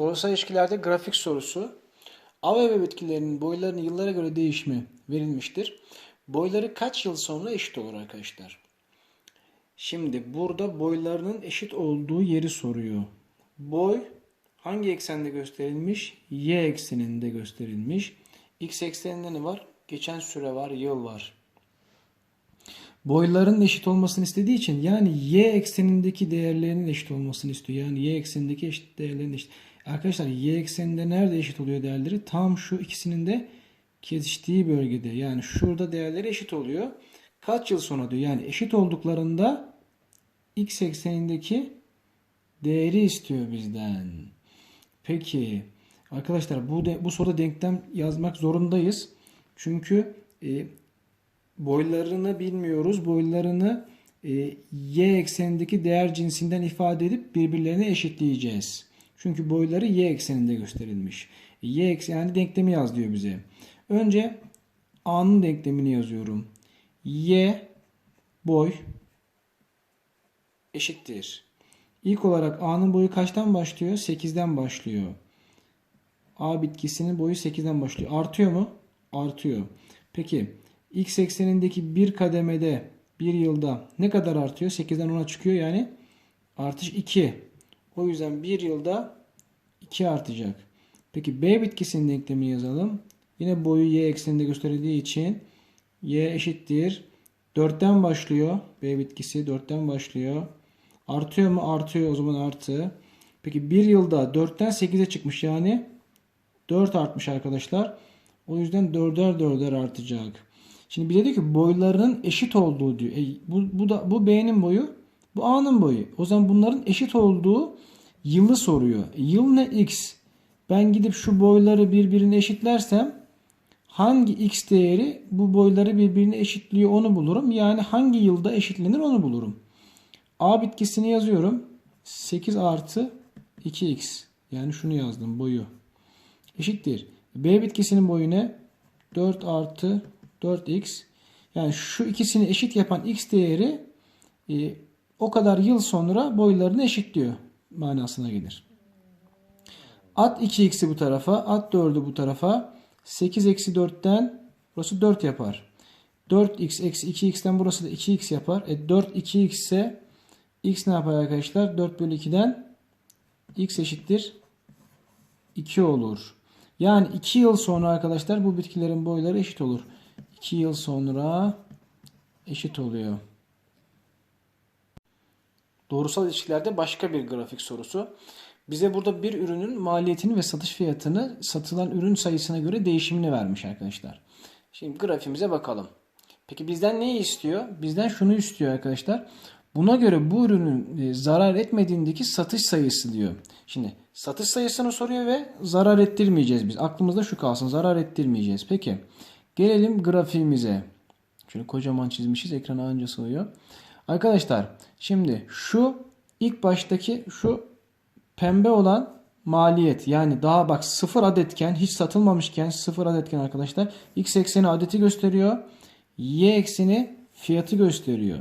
Doğrusal ilişkilerde grafik sorusu. Av ve bitkilerinin boylarının yıllara göre değişimi verilmiştir. Boyları kaç yıl sonra eşit olur arkadaşlar? Şimdi burada boylarının eşit olduğu yeri soruyor. Boy hangi eksende gösterilmiş? Y ekseninde gösterilmiş. X ekseninde ne var? Geçen süre var, yıl var. Boyların eşit olmasını istediği için yani y eksenindeki değerlerinin eşit olmasını istiyor. Yani y eksenindeki eşit değerlerin eşit. Arkadaşlar y ekseninde nerede eşit oluyor değerleri? Tam şu ikisinin de kesiştiği bölgede. Yani şurada değerleri eşit oluyor. Kaç yıl sonra diyor. Yani eşit olduklarında x eksenindeki değeri istiyor bizden. Peki arkadaşlar bu de, bu soruda denklem yazmak zorundayız. Çünkü e, boylarını bilmiyoruz. Boylarını e, y eksenindeki değer cinsinden ifade edip birbirlerine eşitleyeceğiz. Çünkü boyları y ekseninde gösterilmiş. Y eksen yani denklemi yaz diyor bize. Önce a'nın denklemini yazıyorum. y boy eşittir. İlk olarak a'nın boyu kaçtan başlıyor? 8'den başlıyor. A bitkisinin boyu 8'den başlıyor. Artıyor mu? Artıyor. Peki x eksenindeki bir kademede bir yılda ne kadar artıyor? 8'den 10'a çıkıyor yani artış 2. O yüzden bir yılda 2 artacak. Peki B bitkisinin denklemini yazalım. Yine boyu y ekseninde gösterildiği için y eşittir. 4'ten başlıyor. B bitkisi 4'ten başlıyor. Artıyor mu? Artıyor. O zaman artı. Peki bir yılda 4'ten 8'e çıkmış. Yani 4 artmış arkadaşlar. O yüzden 4'er 4'er artacak. Şimdi bize diyor ki boylarının eşit olduğu diyor. E, bu, bu da bu B'nin boyu, bu A'nın boyu. O zaman bunların eşit olduğu yılı soruyor. Yıl ne X? Ben gidip şu boyları birbirine eşitlersem hangi X değeri bu boyları birbirine eşitliyor onu bulurum. Yani hangi yılda eşitlenir onu bulurum. A bitkisini yazıyorum. 8 artı 2X. Yani şunu yazdım boyu. Eşittir. B bitkisinin boyu ne? 4 artı 4x. Yani şu ikisini eşit yapan x değeri e, o kadar yıl sonra boylarını eşitliyor manasına gelir. At 2x'i bu tarafa, at 4'ü bu tarafa. 8 eksi 4'ten burası 4 yapar. 4x eksi 2x'ten burası da 2x yapar. E 4 2x ise x ne yapar arkadaşlar? 4 bölü 2'den x eşittir 2 olur. Yani 2 yıl sonra arkadaşlar bu bitkilerin boyları eşit olur. 2 yıl sonra eşit oluyor. Doğrusal ilişkilerde başka bir grafik sorusu. Bize burada bir ürünün maliyetini ve satış fiyatını satılan ürün sayısına göre değişimini vermiş arkadaşlar. Şimdi grafimize bakalım. Peki bizden neyi istiyor? Bizden şunu istiyor arkadaşlar. Buna göre bu ürünün e, zarar etmediğindeki satış sayısı diyor. Şimdi satış sayısını soruyor ve zarar ettirmeyeceğiz biz. Aklımızda şu kalsın zarar ettirmeyeceğiz. Peki gelelim grafiğimize. Şöyle kocaman çizmişiz ekrana anca sığıyor. Arkadaşlar şimdi şu ilk baştaki şu pembe olan maliyet yani daha bak sıfır adetken hiç satılmamışken sıfır adetken arkadaşlar x ekseni adeti gösteriyor. Y ekseni fiyatı gösteriyor.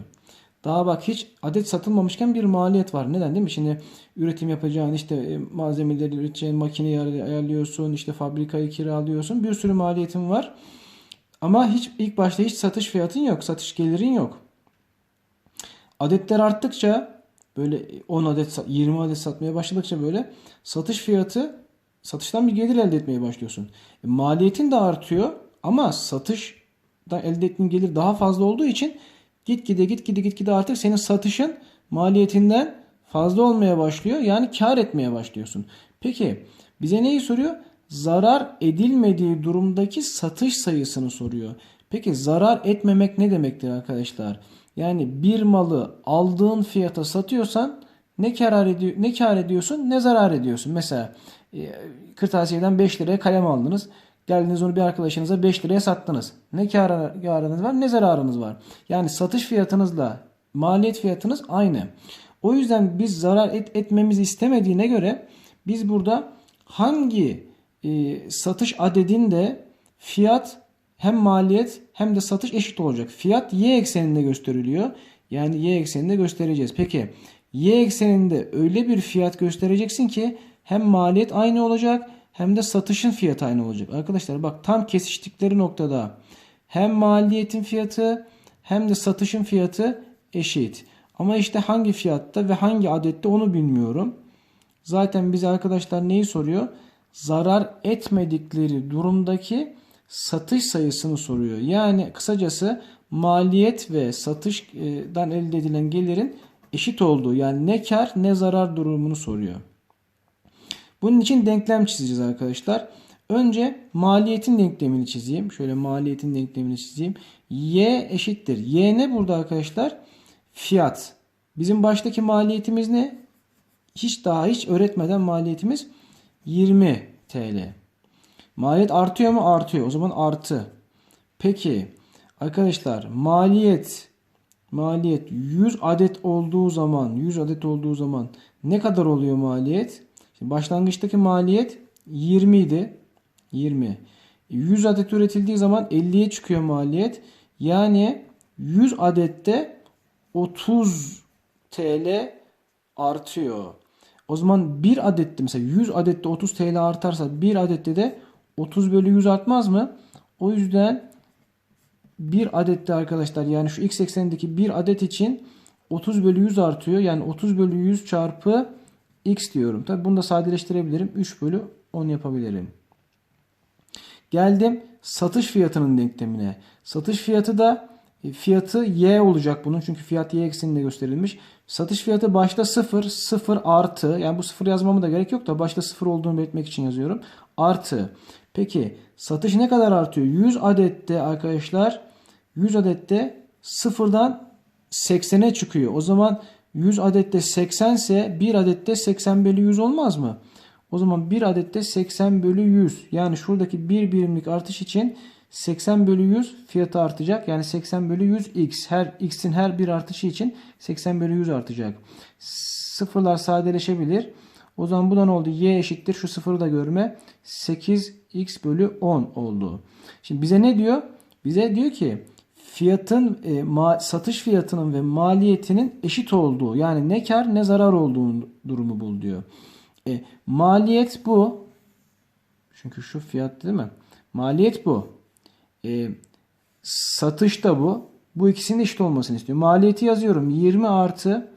Daha bak hiç adet satılmamışken bir maliyet var. Neden değil mi? Şimdi üretim yapacağın işte e, malzemeleri üreteceğin makineyi ayarlıyorsun, işte fabrikayı kiralıyorsun. Bir sürü maliyetin var. Ama hiç ilk başta hiç satış fiyatın yok, satış gelirin yok. Adetler arttıkça böyle 10 adet, 20 adet satmaya başladıkça böyle satış fiyatı satıştan bir gelir elde etmeye başlıyorsun. E, maliyetin de artıyor ama satıştan elde ettiğin gelir daha fazla olduğu için gitgide gitgide gitgide artık senin satışın maliyetinden fazla olmaya başlıyor. Yani kar etmeye başlıyorsun. Peki bize neyi soruyor? Zarar edilmediği durumdaki satış sayısını soruyor. Peki zarar etmemek ne demektir arkadaşlar? Yani bir malı aldığın fiyata satıyorsan ne kar ediyor ne kar ediyorsun ne zarar ediyorsun. Mesela e, kırtasiyeden 5 liraya kalem aldınız. Geldiniz onu bir arkadaşınıza 5 liraya sattınız. Ne kar, karınız var ne zararınız var. Yani satış fiyatınızla maliyet fiyatınız aynı. O yüzden biz zarar et, etmemizi istemediğine göre biz burada hangi e, satış adedinde fiyat hem maliyet hem de satış eşit olacak. Fiyat y ekseninde gösteriliyor. Yani y ekseninde göstereceğiz. Peki y ekseninde öyle bir fiyat göstereceksin ki hem maliyet aynı olacak hem de satışın fiyatı aynı olacak. Arkadaşlar bak tam kesiştikleri noktada hem maliyetin fiyatı hem de satışın fiyatı eşit. Ama işte hangi fiyatta ve hangi adette onu bilmiyorum. Zaten bize arkadaşlar neyi soruyor? Zarar etmedikleri durumdaki satış sayısını soruyor. Yani kısacası maliyet ve satışdan elde edilen gelirin eşit olduğu yani ne kar ne zarar durumunu soruyor. Bunun için denklem çizeceğiz arkadaşlar. Önce maliyetin denklemini çizeyim. Şöyle maliyetin denklemini çizeyim. Y eşittir. Y ne burada arkadaşlar? Fiyat. Bizim baştaki maliyetimiz ne? Hiç daha hiç öğretmeden maliyetimiz 20 TL. Maliyet artıyor mu? Artıyor. O zaman artı. Peki arkadaşlar maliyet maliyet 100 adet olduğu zaman 100 adet olduğu zaman ne kadar oluyor maliyet? Şimdi başlangıçtaki maliyet 20 idi. 20. 100 adet üretildiği zaman 50'ye çıkıyor maliyet. Yani 100 adette 30 TL artıyor. O zaman 1 adette mesela 100 adette 30 TL artarsa 1 adette de 30 bölü 100 artmaz mı? O yüzden 1 adette arkadaşlar yani şu x eksenindeki 1 adet için 30 bölü 100 artıyor. Yani 30 bölü 100 çarpı x diyorum. Tabi bunu da sadeleştirebilirim. 3 bölü 10 yapabilirim. Geldim satış fiyatının denklemine. Satış fiyatı da e, fiyatı y olacak bunun. Çünkü fiyat y ekseninde gösterilmiş. Satış fiyatı başta 0, 0 artı. Yani bu 0 yazmama da gerek yok da başta 0 olduğunu belirtmek için yazıyorum. Artı. Peki satış ne kadar artıyor? 100 adette arkadaşlar 100 adette 0'dan 80'e çıkıyor. O zaman 100 adette 80 ise 1 adette 80 bölü 100 olmaz mı? O zaman 1 adette 80 bölü 100. Yani şuradaki 1 birimlik artış için 80 bölü 100 fiyatı artacak. Yani 80 bölü 100 x. Her x'in her bir artışı için 80 bölü 100 artacak. Sıfırlar sadeleşebilir. O zaman bu da ne oldu? Y eşittir. Şu sıfırı da görme. 8x bölü 10 oldu. Şimdi bize ne diyor? Bize diyor ki fiyatın e, ma, satış fiyatının ve maliyetinin eşit olduğu yani ne kar ne zarar olduğu durumu bul diyor. E, maliyet bu. Çünkü şu fiyat değil mi? Maliyet bu. E, satış da bu. Bu ikisinin eşit olmasını istiyor. Maliyeti yazıyorum. 20 artı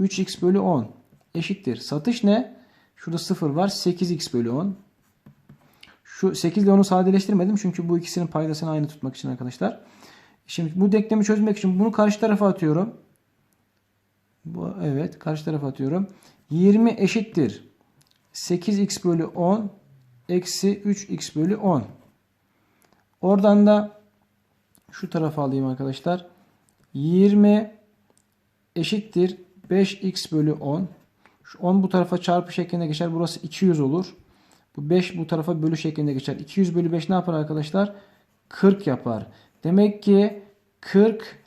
3x bölü 10 eşittir. Satış ne? Şurada 0 var. 8x bölü 10. Şu 8 ile onu sadeleştirmedim. Çünkü bu ikisinin paydasını aynı tutmak için arkadaşlar. Şimdi bu denklemi çözmek için bunu karşı tarafa atıyorum. Bu, evet karşı tarafa atıyorum. 20 eşittir. 8x bölü 10 eksi 3x bölü 10. Oradan da şu tarafa alayım arkadaşlar. 20 eşittir 5x bölü 10. Şu 10 bu tarafa çarpı şeklinde geçer. Burası 200 olur. Bu 5 bu tarafa bölü şeklinde geçer. 200 bölü 5 ne yapar arkadaşlar? 40 yapar. Demek ki 40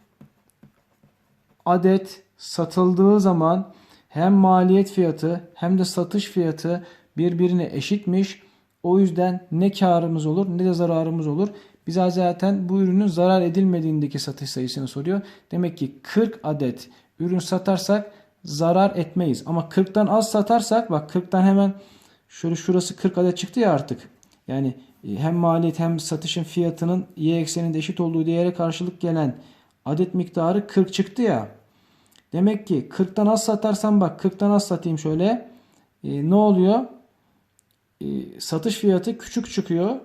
adet satıldığı zaman hem maliyet fiyatı hem de satış fiyatı birbirine eşitmiş. O yüzden ne karımız olur ne de zararımız olur. Bize zaten bu ürünün zarar edilmediğindeki satış sayısını soruyor. Demek ki 40 adet ürün satarsak zarar etmeyiz. Ama 40'tan az satarsak bak 40'tan hemen şöyle şurası 40 adet çıktı ya artık. Yani e, hem maliyet hem satışın fiyatının y ekseninde eşit olduğu değere karşılık gelen adet miktarı 40 çıktı ya. Demek ki 40'tan az satarsam bak 40'tan az satayım şöyle. E, ne oluyor? E, satış fiyatı küçük çıkıyor.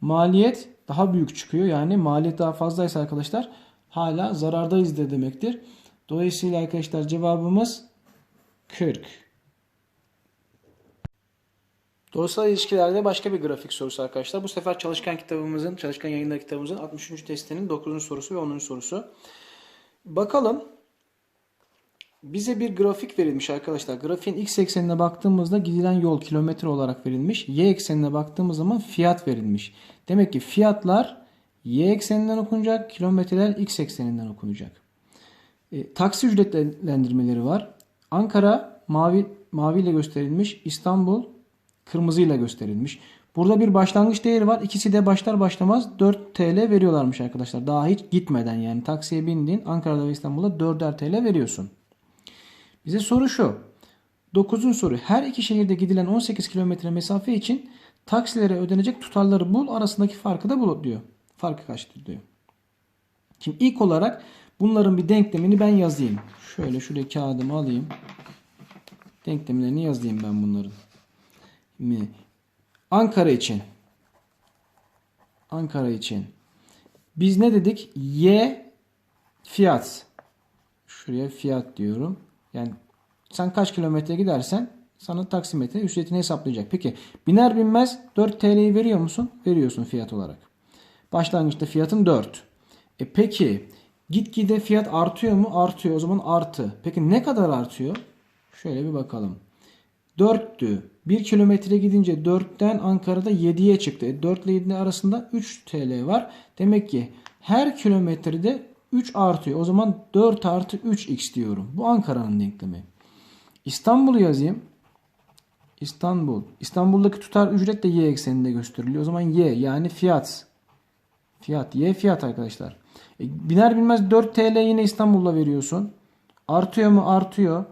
Maliyet daha büyük çıkıyor. Yani maliyet daha fazlaysa arkadaşlar hala zarardayız de demektir. Dolayısıyla arkadaşlar cevabımız 40. Doğrusal ilişkilerde başka bir grafik sorusu arkadaşlar. Bu sefer çalışkan kitabımızın, çalışkan yayınları kitabımızın 63. testinin 9. sorusu ve 10. sorusu. Bakalım. Bize bir grafik verilmiş arkadaşlar. Grafiğin x eksenine baktığımızda gidilen yol kilometre olarak verilmiş. Y eksenine baktığımız zaman fiyat verilmiş. Demek ki fiyatlar y ekseninden okunacak, kilometreler x ekseninden okunacak. E, taksi ücretlendirmeleri var. Ankara mavi mavi ile gösterilmiş, İstanbul kırmızı ile gösterilmiş. Burada bir başlangıç değeri var. İkisi de başlar başlamaz 4 TL veriyorlarmış arkadaşlar. Daha hiç gitmeden yani taksiye bindin Ankara'da ve İstanbul'da 4'er TL veriyorsun. Bize soru şu. Dokuzun soru. Her iki şehirde gidilen 18 kilometre mesafe için taksilere ödenecek tutarları bul arasındaki farkı da bul diyor. Farkı kaçtır diyor. Şimdi ilk olarak bunların bir denklemini ben yazayım. Şöyle şuraya kağıdımı alayım. Denklemlerini yazayım ben bunların. Şimdi Ankara için Ankara için biz ne dedik? Y fiyat. Şuraya fiyat diyorum. Yani sen kaç kilometre gidersen sana taksimetre ücretini hesaplayacak. Peki biner binmez 4 TL'yi veriyor musun? Veriyorsun fiyat olarak. Başlangıçta fiyatın 4. E peki gitgide fiyat artıyor mu? Artıyor. O zaman artı. Peki ne kadar artıyor? Şöyle bir bakalım. 4'tü. 1 kilometre gidince 4'ten Ankara'da 7'ye çıktı. E 4 ile 7 arasında 3 TL var. Demek ki her kilometrede 3 artıyor. O zaman 4 artı 3x diyorum. Bu Ankara'nın denklemi. İstanbul'u yazayım. İstanbul. İstanbul'daki tutar ücret de y ekseninde gösteriliyor. O zaman y yani fiyat. Fiyat. Y fiyat arkadaşlar. E, biner binmez 4 TL yine İstanbul'da veriyorsun. Artıyor mu? Artıyor.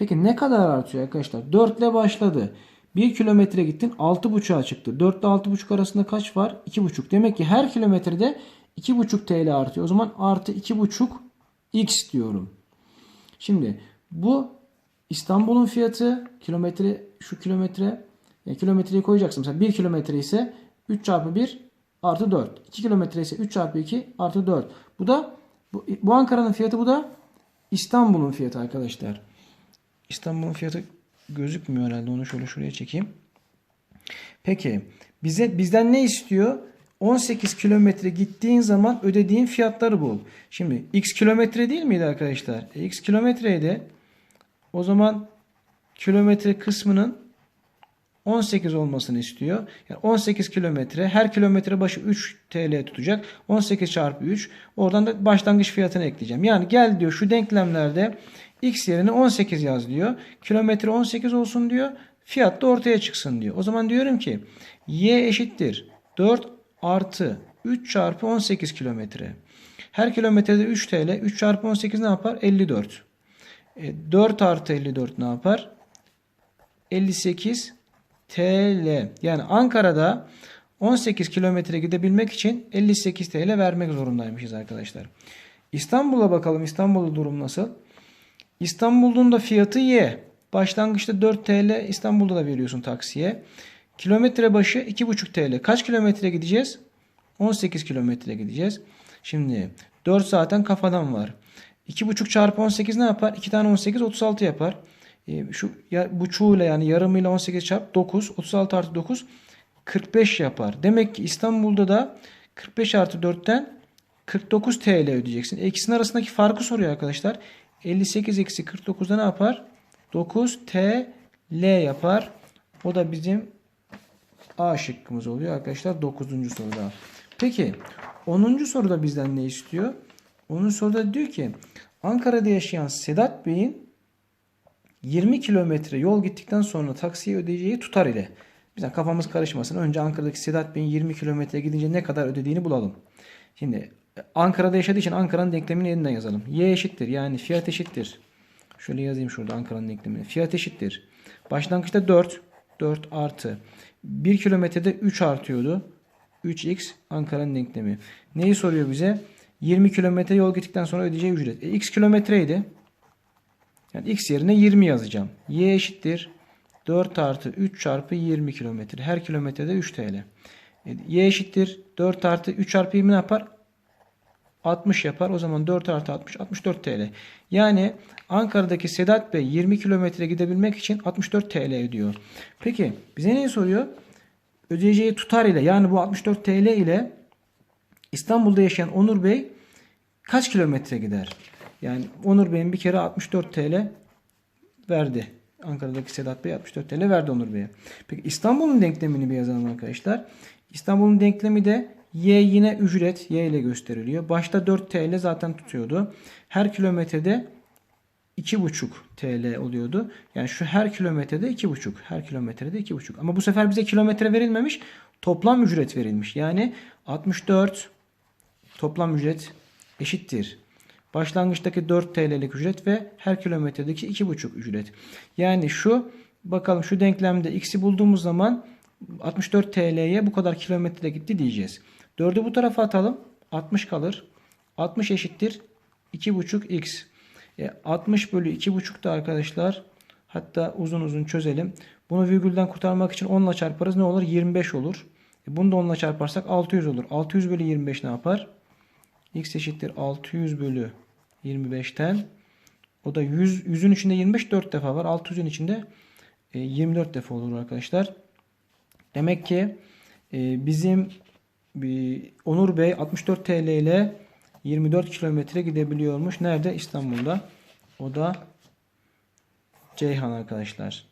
Peki ne kadar artıyor arkadaşlar? 4 ile başladı. 1 kilometre gittin 6.5'a çıktı. 4 ile 6.5 arasında kaç var? 2.5. Demek ki her kilometrede 2.5 TL artıyor. O zaman artı 2.5 x diyorum. Şimdi bu İstanbul'un fiyatı kilometre şu kilometre yani kilometreyi koyacaksın. Mesela 1 kilometre ise 3 çarpı 1 artı 4. 2 kilometre ise 3 çarpı 2 artı 4. Bu da bu, bu Ankara'nın fiyatı bu da İstanbul'un fiyatı arkadaşlar. İstanbul'un fiyatı gözükmüyor herhalde. Onu şöyle şuraya çekeyim. Peki bize bizden ne istiyor? 18 kilometre gittiğin zaman ödediğin fiyatları bul. Şimdi x kilometre değil miydi arkadaşlar? E, x kilometreydi. O zaman kilometre kısmının 18 olmasını istiyor. Yani 18 kilometre her kilometre başı 3 TL tutacak. 18 çarpı 3 oradan da başlangıç fiyatını ekleyeceğim. Yani gel diyor şu denklemlerde x yerine 18 yaz diyor. Kilometre 18 olsun diyor. Fiyat da ortaya çıksın diyor. O zaman diyorum ki y eşittir 4 artı 3 çarpı 18 kilometre. Her kilometrede 3 TL. 3 çarpı 18 ne yapar? 54. E, 4 artı 54 ne yapar? 58 TL. Yani Ankara'da 18 kilometre gidebilmek için 58 TL vermek zorundaymışız arkadaşlar. İstanbul'a bakalım. İstanbul'da durum nasıl? İstanbul'un da fiyatı Y. Başlangıçta 4 TL İstanbul'da da veriyorsun taksiye. Kilometre başı 2,5 TL. Kaç kilometre gideceğiz? 18 kilometre gideceğiz. Şimdi 4 zaten kafadan var. 2,5 çarpı 18 ne yapar? 2 tane 18 36 yapar. E, şu ya, buçuğuyla yani yarımıyla 18 çarp 9. 36 artı 9 45 yapar. Demek ki İstanbul'da da 45 artı 4'ten 49 TL ödeyeceksin. E, ikisinin arasındaki farkı soruyor arkadaşlar. 58 eksi 49'da ne yapar? 9 TL yapar. O da bizim A şıkkımız oluyor arkadaşlar 9. soruda. Peki 10. soruda bizden ne istiyor? 10. soruda diyor ki Ankara'da yaşayan Sedat Bey'in 20 kilometre yol gittikten sonra taksiye ödeyeceği tutar ile. Bizden kafamız karışmasın. Önce Ankara'daki Sedat Bey'in 20 kilometre gidince ne kadar ödediğini bulalım. Şimdi Ankara'da yaşadığı için Ankara'nın denklemini yeniden yazalım. Y eşittir yani fiyat eşittir. Şöyle yazayım şurada Ankara'nın denklemini. Fiyat eşittir. Başlangıçta 4. 4 artı. 1 kilometrede 3 artıyordu. 3x Ankara'nın denklemi. Neyi soruyor bize? 20 kilometre yol gittikten sonra ödeyeceği ücret. E, x kilometreydi. Yani x yerine 20 yazacağım. Y eşittir. 4 artı 3 çarpı 20 kilometre. Her kilometrede 3 TL. E, y eşittir. 4 artı 3 çarpı 20 ne yapar? 60 yapar. O zaman 4 artı 60 64 TL. Yani Ankara'daki Sedat Bey 20 kilometre gidebilmek için 64 TL ödüyor. Peki bize neyi soruyor? Ödeyeceği tutar ile yani bu 64 TL ile İstanbul'da yaşayan Onur Bey kaç kilometre gider? Yani Onur Bey'in bir kere 64 TL verdi. Ankara'daki Sedat Bey 64 TL verdi Onur Bey'e. Peki İstanbul'un denklemini bir yazalım arkadaşlar. İstanbul'un denklemi de Y yine ücret Y ile gösteriliyor. Başta 4 TL zaten tutuyordu. Her kilometrede 2,5 TL oluyordu. Yani şu her kilometrede 2,5. Her kilometrede 2,5. Ama bu sefer bize kilometre verilmemiş. Toplam ücret verilmiş. Yani 64 toplam ücret eşittir. Başlangıçtaki 4 TL'lik ücret ve her kilometredeki 2,5 ücret. Yani şu bakalım şu denklemde x'i bulduğumuz zaman 64 TL'ye bu kadar kilometre gitti diyeceğiz. 4'ü bu tarafa atalım. 60 kalır. 60 eşittir 2,5x. E, 60 bölü 2,5 da arkadaşlar hatta uzun uzun çözelim. Bunu virgülden kurtarmak için 10 ile çarparız. Ne olur? 25 olur. E, bunu da 10 ile çarparsak 600 olur. 600 bölü 25 ne yapar? x eşittir 600 bölü 25'ten o da 100, 100'ün içinde 25 4 defa var. 600'ün içinde e, 24 defa olur arkadaşlar. Demek ki e, bizim e, Onur Bey 64 TL ile 24 kilometre gidebiliyormuş. Nerede? İstanbul'da. O da Ceyhan arkadaşlar.